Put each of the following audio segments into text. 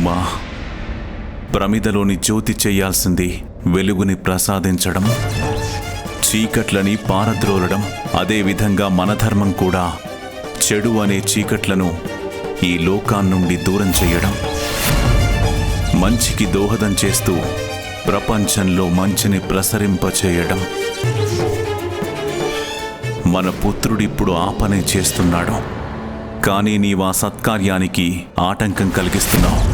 ఉమా ప్రమిదలోని జ్యోతి చేయాల్సింది వెలుగుని ప్రసాదించడం చీకట్లని పారద్రోలడం అదేవిధంగా మన ధర్మం కూడా చెడు అనే చీకట్లను ఈ లోకాన్నుండి దూరం చేయడం. మంచికి దోహదం చేస్తూ ప్రపంచంలో మంచిని ప్రసరింపచేయడం. మన పుత్రుడిప్పుడు ఆ పనే చేస్తున్నాడు. కానీ నీవా సత్కార్యానికి ఆటంకం కలిగిస్తున్నావు.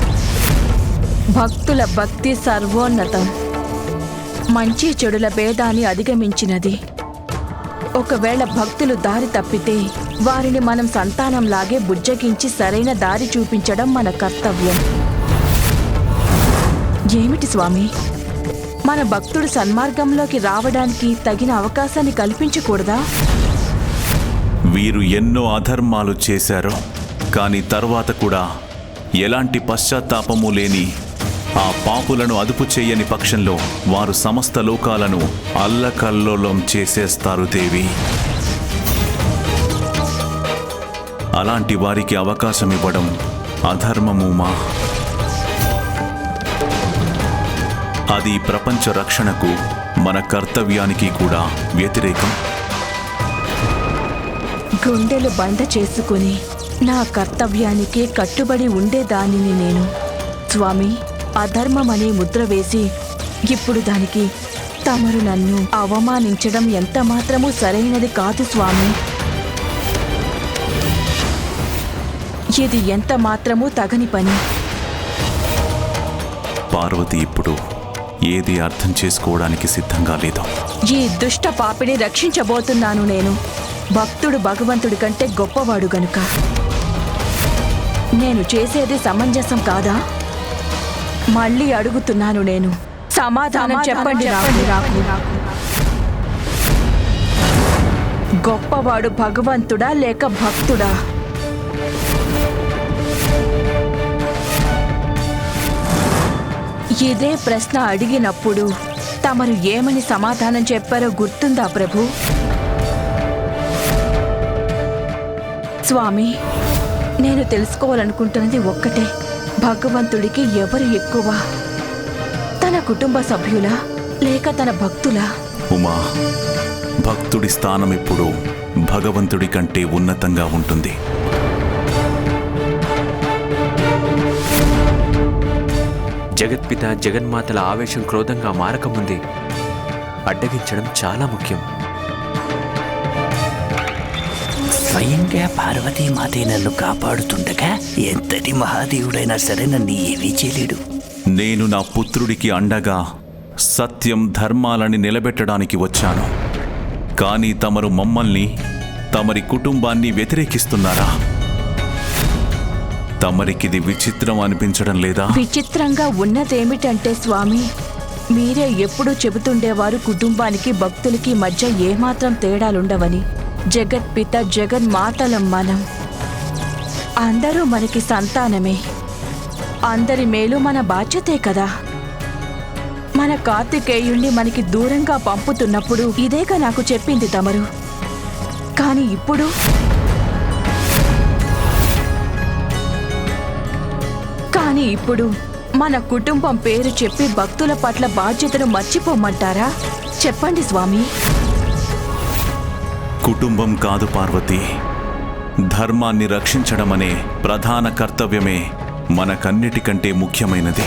భక్తుల భక్తి సర్వోన్నతం. మంచి చెడుల భేదాన్ని అధిగమించినది. ఒకవేళ భక్తులు దారి తప్పితే వారిని మనం సంతానంలాగే బుజ్జగించి సరైన దారి చూపించడం మన కర్తవ్యం. ఏమిటి స్వామి? మన భక్తుడు సన్మార్గంలోకి రావడానికి తగిన అవకాశాన్ని కల్పించకూడదా? వీరు ఎన్నో అధర్మాలు చేశారు కానీ తర్వాత కూడా ఎలాంటి పశ్చాత్తాపము లేని ఆ పాపులను అదుపు చేయని పక్షంలో వారు సమస్త లోకాలను అల్లకల్లోలం చేసేస్తారు దేవి. అలాంటి వారికి అవకాశం ఇవ్వడం అధర్మముమా అది ప్రపంచ రక్షణకు మన కర్తవ్యానికి కూడా వ్యతిరేకం. గుండెలు బండ చేసుకుని నా కర్తవ్యానికి కట్టుబడి ఉండేదానిని నేను. స్వామి అధర్మం అనే ముద్ర వేసి ఇప్పుడు దానికి తమరు నన్ను అవమానించడం ఎంత మాత్రమూ సరైనది కాదు స్వామి. ఇది ఎంత మాత్రమూ తగని పని. పార్వతి ఇప్పుడు ఏది అర్థం చేసుకోవడానికి సిద్ధంగా లేదు. ఈ దుష్ట పాపిని రక్షించబోతున్నాను నేను. భక్తుడు భగవంతుడి కంటే గొప్పవాడు గనుక. నేను చేసేది సమంజసం కాదా? మళ్ళీ అడుగుతున్నాను నేను. సమాధానం చెప్పండి నాకు నాకు గొప్పవాడు భగవంతుడా లేక భక్తుడా? ఇదే ప్రశ్న అడిగినప్పుడు తమరు ఏమని సమాధానం చెప్పారో గుర్తుందా ప్రభు? స్వామి నేను తెలుసుకోవాలనుకుంటున్నది ఒక్కటే. భగవంతుడికి ఎవరు ఎక్కువ? తన కుటుంబ సభ్యులా లేక తన భక్తులా? ఉమా భక్తుడి స్థానం ఇప్పుడు భగవంతుడి కంటే ఉన్నతంగా ఉంటుంది. జగత్పిత జగన్మాతల ఆవేశం క్రోధంగా మారకముందే అడ్డగించడం చాలా ముఖ్యం. స్వయంగా పార్వతీమాతే నన్ను కాపాడుతుండగా ఎంతటి మహాదేవుడైనా సరే నన్ను ఏమీ చేయలేడు. నేను నా పుత్రుడికి అండగా సత్యం ధర్మాలని నిలబెట్టడానికి వచ్చాను. కానీ తమరు మమ్మల్ని తమరి కుటుంబాన్ని వ్యతిరేకిస్తున్నారా? తమరికిది విచిత్రం అనిపించడం లేదా? విచిత్రంగా ఉన్నదేమిటంటే స్వామి మీరే ఎప్పుడూ చెబుతుండేవారు కుటుంబానికి భక్తులకి మధ్య ఏమాత్రం తేడాలుండవని. జగత్పిత జగన్మాతలం మనం. అందరూ మనకి సంతానమే. అందరి మేలు మన బాధ్యతే కదా. మన కార్తికేయుణ్ణి మనకి దూరంగా పంపుతున్నప్పుడు ఇదేగా నాకు చెప్పింది తమరు. కానీ ఇప్పుడు కానీ ఇప్పుడు మన కుటుంబం పేరు చెప్పి భక్తుల పట్ల బాధ్యతను మర్చిపోమంటారా? చెప్పండి స్వామి. కుటుంబం కాదు పార్వతి. ధర్మాన్ని రక్షించడం అనే ప్రధాన కర్తవ్యమే మనకన్నిటికంటే ముఖ్యమైనది.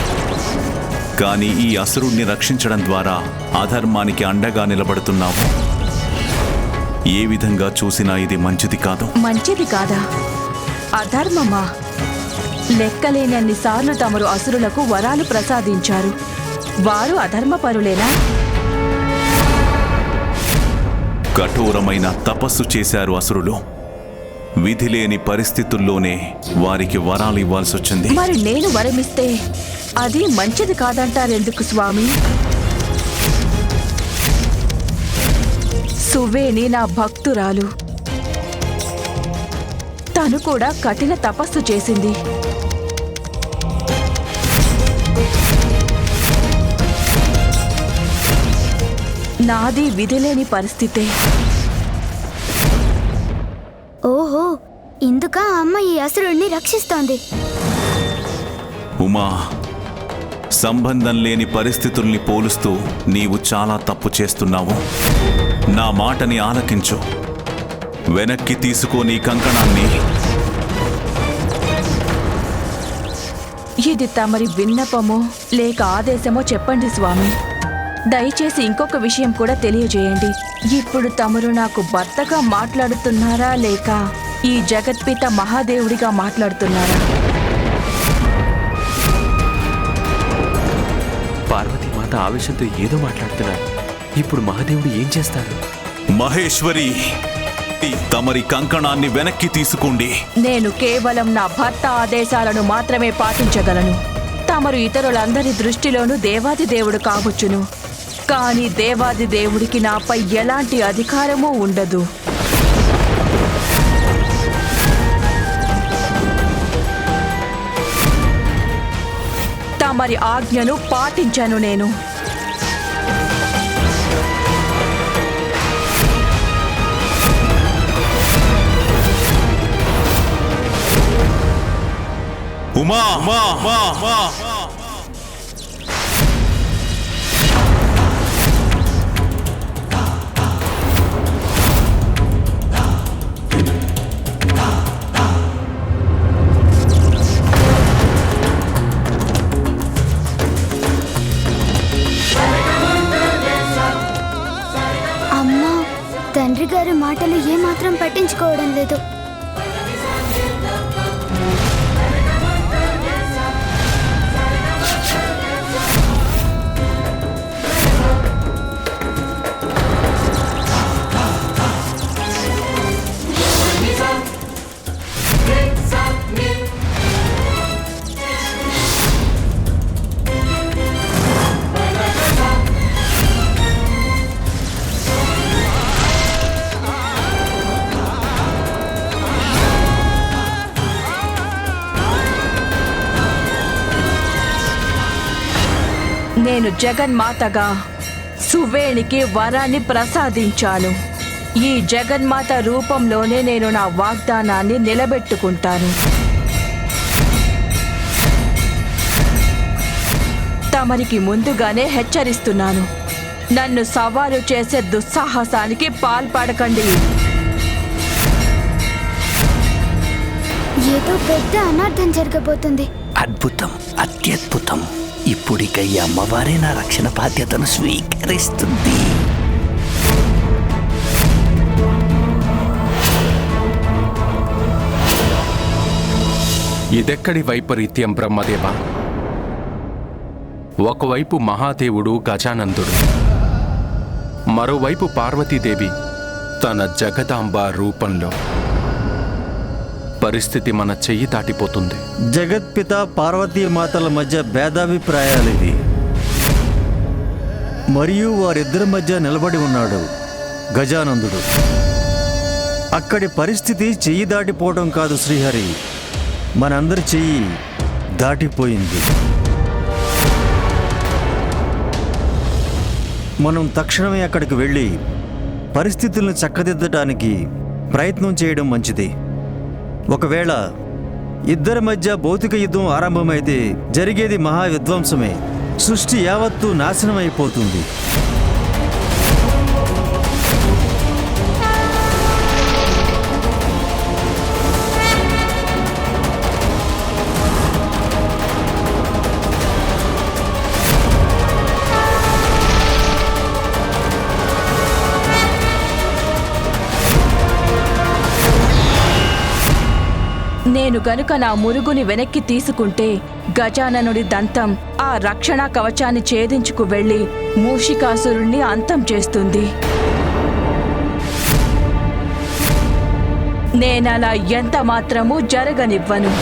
కానీ ఈ అసురుణ్ణి రక్షించడం ద్వారా అధర్మానికి అండగా నిలబడుతున్నావు. ఏ విధంగా చూసినా ఇది మంచిది కాదు. మంచిది కాదా? అధర్మమా? లెక్కలేనన్ని సార్లు తమరు అసురులకు వరాలు ప్రసాదించారు. వారు అధర్మపరులేనా? కఠోరమైన తపస్సు చేశారు అసురులు. విధి లేని పరిస్థితుల్లోనే వారికి వరాలు ఇవ్వాల్సి వచ్చింది. మరి నేను వరమిస్తే అది మంచిది కాదంటారెందుకు స్వామి? సువేణి నా భక్తురాలు. తను కూడా కఠిన తపస్సు చేసింది. నాది విధిలేని పరిస్థితే. ఓహో ఇందుక అమ్మ ఈ అసురుణ్ణి రక్షిస్తోంది. ఉమా సంబంధం లేని పరిస్థితుల్ని పోలుస్తూ నీవు చాలా తప్పు చేస్తున్నావు. నా మాటని ఆలకించు. వెనక్కి తీసుకో నీ కంకణాన్ని. ఇది తమరి విన్నపమో లేక ఆదేశమో చెప్పండి స్వామి. దయచేసి ఇంకొక విషయం కూడా తెలియజేయండి. ఇప్పుడు తమరు నాకు భర్తగా మాట్లాడుతున్నారా లేక ఈ జగత్పిత మహాదేవుడిగా మాట్లాడుతున్నారా? పార్వతీమాత ఆవేశంతో ఏదో మాట్లాడుతున్నారు. ఇప్పుడు మహాదేవుడు ఏం చేస్తారు? మహేశ్వరి తమరి కంకణాన్ని వెనక్కి తీసుకోండి. నేను కేవలం నా భర్త ఆదేశాలను మాత్రమే పాటించగలను. తమరు ఇతరులందరి దృష్టిలోనూ దేవాది దేవుడు కావచ్చును. కానీ దేవాది దేవుడికి నాపై ఎలాంటి అధికారమూ ఉండదు. తమరి ఆజ్ఞను పాటించను నేను. ఉమా ఉమా ఉమా ఉమా. మాత్రం పట్టించుకోవడం లేదు. నేను జగన్మాతగా సువేణికి వరాన్ని ప్రసాదించాను. ఈ జగన్మాత రూపంలోనే నేను నా వాగ్దానాన్ని నిలబెట్టుకుంటాను. తమరికి ముందుగానే హెచ్చరిస్తున్నాను. నన్ను సవాలు చేసే దుస్సాహసానికి పాల్పడకండి. ఏదో పెద్ద అనర్థం జరగబోతుంది. అద్భుతం అత్యద్భుతం. ఇప్పుడిక ఈ అమ్మవారే నా రక్షణ బాధ్యతను స్వీకరిస్తుంది. ఇదెక్కడి వైపరీత్యం బ్రహ్మదేవ? ఒకవైపు మహాదేవుడు గజానందుడు మరోవైపు పార్వతీదేవి తన జగదాంబ రూపంలో. పరిస్థితి మన చెయ్యి దాటిపోతుంది. జగత్పిత పార్వతీ మాతల మధ్య భేదాభిప్రాయాలు ఇది మరియు వారిద్దరి మధ్య నిలబడి ఉన్నాడు గజానందుడు. అక్కడి పరిస్థితి చెయ్యి దాటిపోవడం కాదు శ్రీహరి. మనందరి చెయ్యి దాటిపోయింది. మనం తక్షణమే అక్కడికి వెళ్ళి పరిస్థితులను చక్కదిద్దటానికి ప్రయత్నం చేయడం మంచిది. ఒకవేళ ఇద్దరి మధ్య భౌతిక యుద్ధం ఆరంభమైతే జరిగేది మహా విధ్వంసమే సృష్టి యావత్తు నాశనం నేను గనుక నా మురుగుని వెనక్కి తీసుకుంటే గజాననుడి దంతం ఆ రక్షణ కవచాన్ని ఛేదించుకు వెళ్ళి మూషికాసురుణ్ణి అంతం చేస్తుంది. నేనలా ఎంత మాత్రమూ జరగనివ్వను.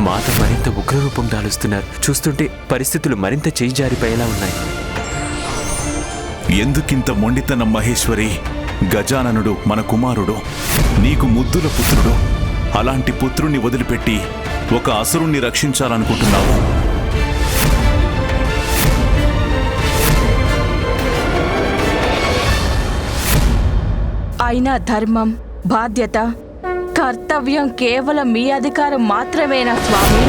మాత మరింత ఉగ్రరూపం దాలుస్తున్నారు. చూస్తుంటే పరిస్థితులు మరింత చేయి జారిపోయేలా ఉన్నాయి. ఎందుకింత మొండితనం మహేశ్వరి? గజాననుడు మన కుమారుడు నీకు ముద్దుల పుత్రుడు. అలాంటి పుత్రుణ్ణి వదిలిపెట్టి ఒక అసురుణ్ణి రక్షించాలనుకుంటున్నావు. అయినా ధర్మం బాధ్యత కర్తవ్యం కేవలం మీ అధికారం మాత్రమేనా స్వామి?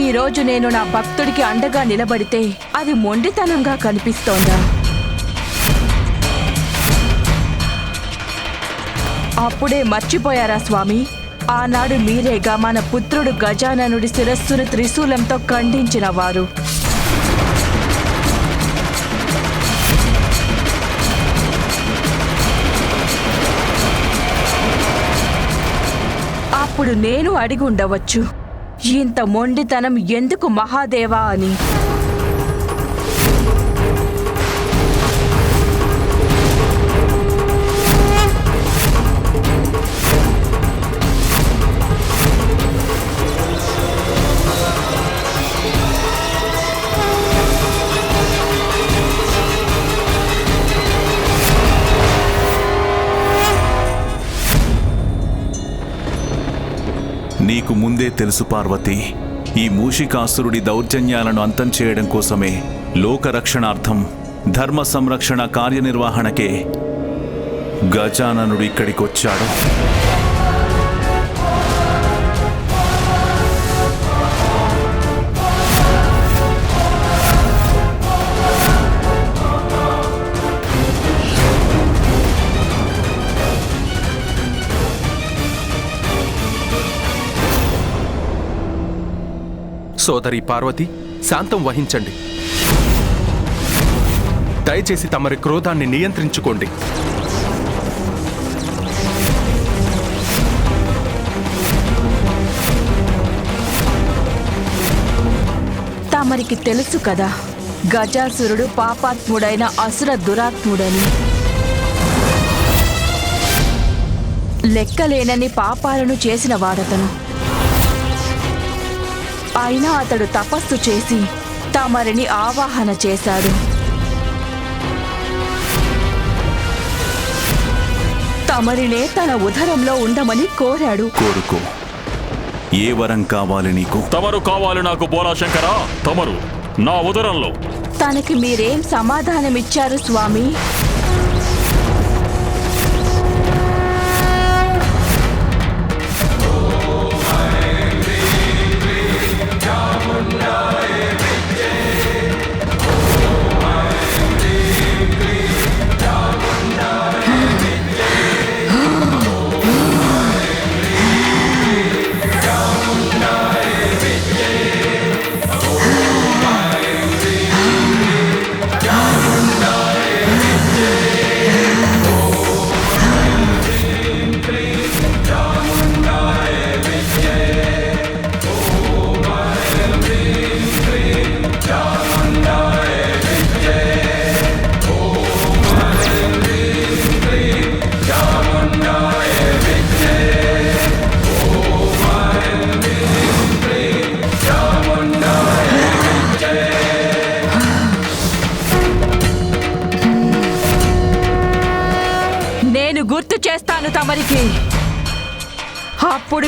ఈరోజు నేను నా భక్తుడికి అండగా నిలబడితే అది మొండితనంగా కనిపిస్తోందా? అప్పుడే మర్చిపోయారా స్వామి? ఆనాడు మీరేగా మన పుత్రుడు గజాననుడి శిరస్సును త్రిశూలంతో ఖండించిన వారు. అప్పుడు నేను అడిగి ఉండవచ్చు ఇంత మొండితనం ఎందుకు మహాదేవా అని. నీకు ముందే తెలుసు పార్వతి. ఈ మూషికాసురుడి దౌర్జన్యాలను అంతం చేయడం కోసమే లోకరక్షణార్థం ధర్మ సంరక్షణ కార్యనిర్వహణకే గజాననుడు ఇక్కడికొచ్చాడు. సోదరి పార్వతి శాంతం వహించండి. దయచేసి తమరి క్రోధాన్ని నియంత్రించుకోండి. తమరికి తెలుసు కదా గజాసురుడు పాపాత్ముడైన అసుర దురాత్ముడని. లెక్కలేనని పాపాలను చేసిన వాడతను. అయినా అతడు తపస్సు చేసి తమరిని ఆవాహన చేశాడు. తమరినే తన ఉదరంలో ఉండమని కోరాడు. కోరుకో. ఏ వరం కావాలి నీకు? తమరు కావాలి నాకు బోలాశంకరా తమరు నా ఉదరంలో. తనకి మీరేం సమాధానమిచ్చారు స్వామి?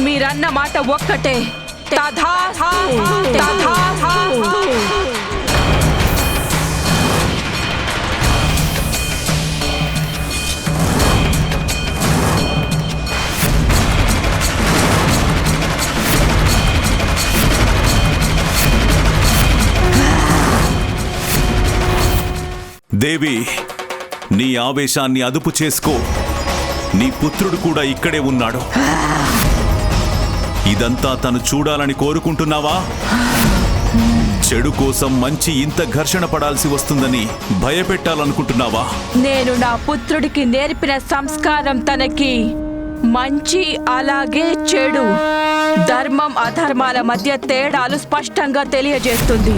ఇప్పుడు మీరన్న మాట ఒక్కటే. దేవి నీ ఆవేశాన్ని అదుపు చేసుకో. నీ పుత్రుడు కూడా ఇక్కడే ఉన్నాడు. ఇదంతా తను చూడాలని కోరుకుంటున్నావా? చెడు కోసం మంచి ఇంత ఘర్షణ పడాల్సి వస్తుందని భయపెట్టాలనుకుంటున్నావా? నేను నా పుత్రుడికి నేర్పిన సంస్కారం తనకి. మంచి అలాగే చెడు. ధర్మం అధర్మాల మధ్య తేడాలు స్పష్టంగా తెలియజేస్తుంది.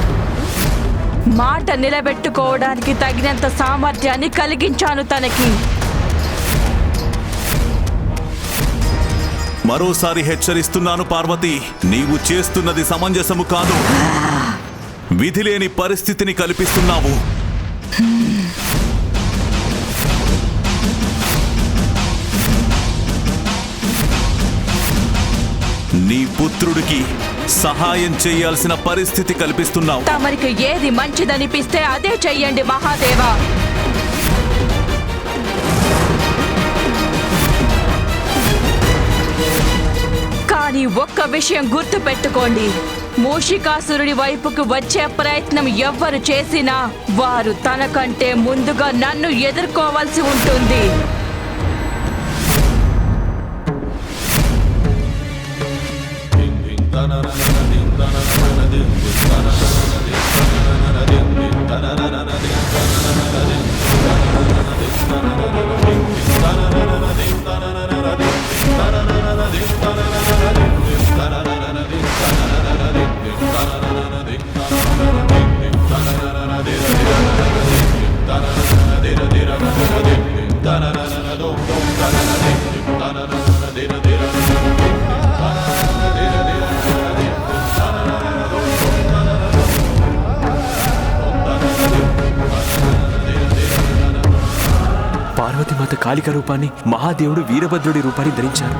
మాట నిలబెట్టుకోవడానికి తగినంత సామర్థ్యాన్ని కలిగించాను తనకి. మరోసారి హెచ్చరిస్తున్నాను పార్వతి. నీవు చేస్తున్నది సమంజసము కాదు. విధిలేని పరిస్థితిని కల్పిస్తున్నావు. నీ పుత్రుడికి సహాయం చేయాల్సిన పరిస్థితి కల్పిస్తున్నావు. తమరికి ఏది మంచిదనిపిస్తే అదే చెయ్యండి మహాదేవా. ఈ ఒక్క విషయం గుర్తు పెట్టుకోండి మూషికాసురుడి వైపుకు వచ్చే ప్రయత్నం ఎవ్వరు చేసినా వారు తనకంటే ముందుగా నన్ను ఎదుర్కోవాల్సి ఉంటుంది. కాళిక రూపాన్ని మహాదేవుడు వీరభద్రుడి రూపాన్ని ధరించారు.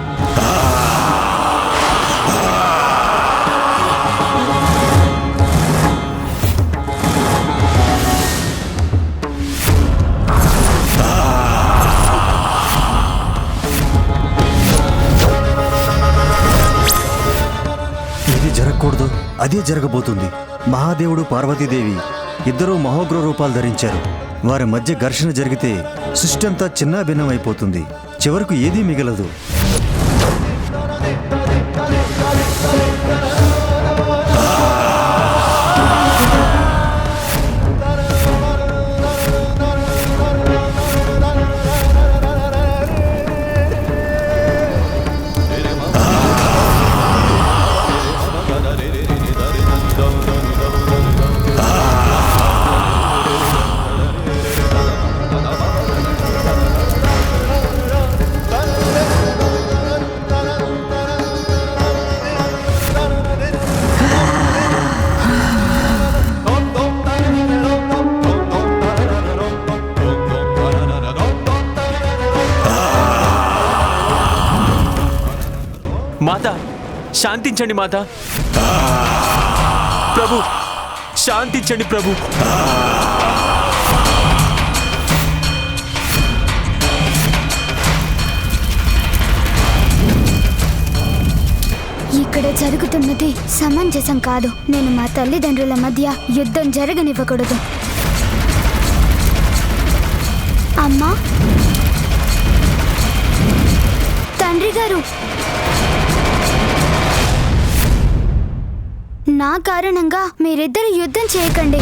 ఇది జరగకూడదు. అదే జరగబోతుంది. మహాదేవుడు పార్వతీదేవి ఇద్దరూ మహోగ్ర రూపాలు ధరించారు. వారి మధ్య ఘర్షణ జరిగితే సృష్టి అంతా చిన్న భిన్నమైపోతుంది చివరకు ఏదీ మిగలదు. శాంతించండి మాత. ప్రభు శాంతించండి ప్రభు. ఇక్కడ జరుగుతున్నది సమంజసం కాదు. నేను మా తల్లిదండ్రుల మధ్య యుద్ధం జరగనివ్వకూడదు. అమ్మా! తండ్రి గారు నా కారణంగా మీరిద్దరు యుద్ధం చేయకండి.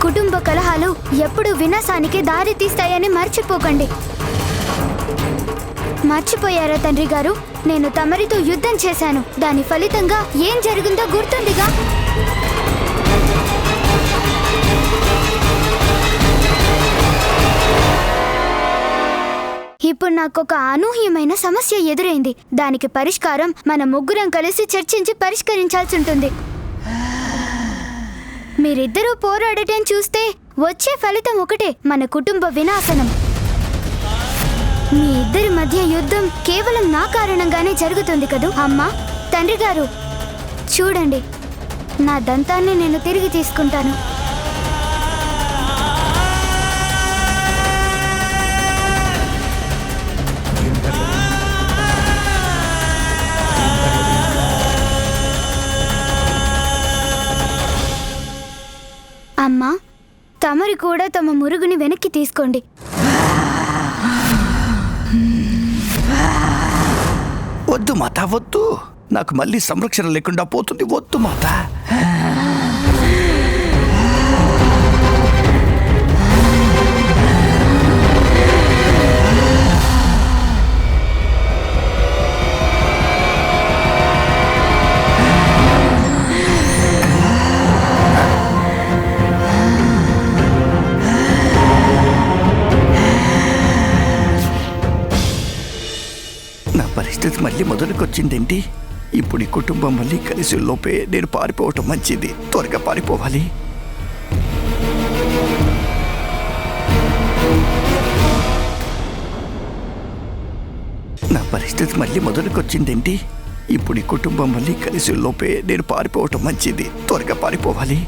కుటుంబ కలహాలు ఎప్పుడు వినాశానికి దారి తీస్తాయని మర్చిపోకండి. మర్చిపోయారా తండ్రి గారు? నేను తమరితో యుద్ధం చేశాను. దాని ఫలితంగా ఏం జరిగిందో గుర్తుందిగా? ఇప్పుడు నాకు ఒక అనూహ్యమైన సమస్య ఎదురైంది. దానికి పరిష్కారం మన ముగ్గురం కలిసి చర్చించి పరిష్కరించాల్సి ఉంటుంది. మీరిద్దరూ పోరాడటం చూస్తే వచ్చే ఫలితం ఒకటే మన కుటుంబ వినాశనం. మీ ఇద్దరి మధ్య యుద్ధం కేవలం నా కారణంగానే జరుగుతుంది కదూ? అమ్మా తండ్రి గారు చూడండి. నా దంతాన్ని నేను తిరిగి తీసుకుంటాను. అమ్మా తమరు కూడా తమ మురుగుని వెనక్కి తీసుకోండి. వద్దు మాత వద్దు. నాకు మళ్ళీ సంరక్షణ లేకుండా పోతుంది. వద్దు మాత. పరిస్థితి మళ్ళీ మొదలుకొచ్చిందేంటి? ఇప్పుడు ఈ కుటుంబం మళ్ళీ కలిసి లోపే నేను పారిపోవటం మంచిది. త్వరగా పారిపోవాలి. నా పరిస్థితి మళ్ళీ మొదలుకొచ్చిందేంటి? ఇప్పుడు ఈ కుటుంబం మళ్ళీ కలిసి లోపే నేను పారిపోవటం మంచిది. త్వరగా పారిపోవాలి.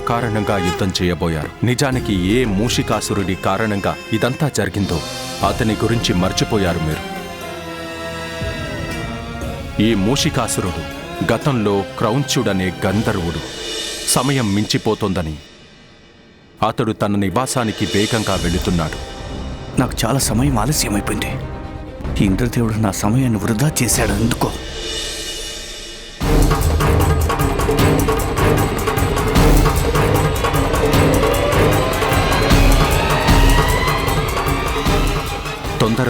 అకారణంగా యుద్ధం చేయబోయారు. నిజానికి ఏ మూషికాసురుడి కారణంగా ఇదంతా జరిగిందో అతని గురించి మర్చిపోయారు మీరు. ఈ మూషికాసురుడు గతంలో క్రౌంచుడనే గంధర్వుడు. సమయం మించిపోతోందని అతడు తన నివాసానికి వేగంగా వెళుతున్నాడు. నాకు చాలా సమయం ఆలస్యం అయిపోయింది ఇంద్రదేవుడు నా సమయాన్ని వృధా చేశాడు ఎందుకో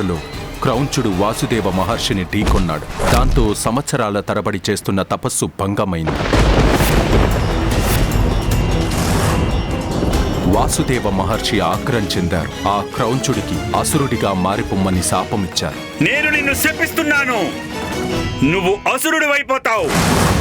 తొందరలో క్రౌంచుడు వాసుదేవ మహర్షిని ఢీకొన్నాడు. దాంతో సంవత్సరాల తరబడి చేస్తున్న తపస్సు భంగమైంది. వాసుదేవ మహర్షి ఆగ్రహం చెందారు. ఆ క్రౌంచుడికి అసురుడిగా మారిపోమ్మని శాపమిచ్చారు. నేను నిన్ను శపిస్తున్నాను. నువ్వు అసురుడివైపోతావు. అయిపోతావు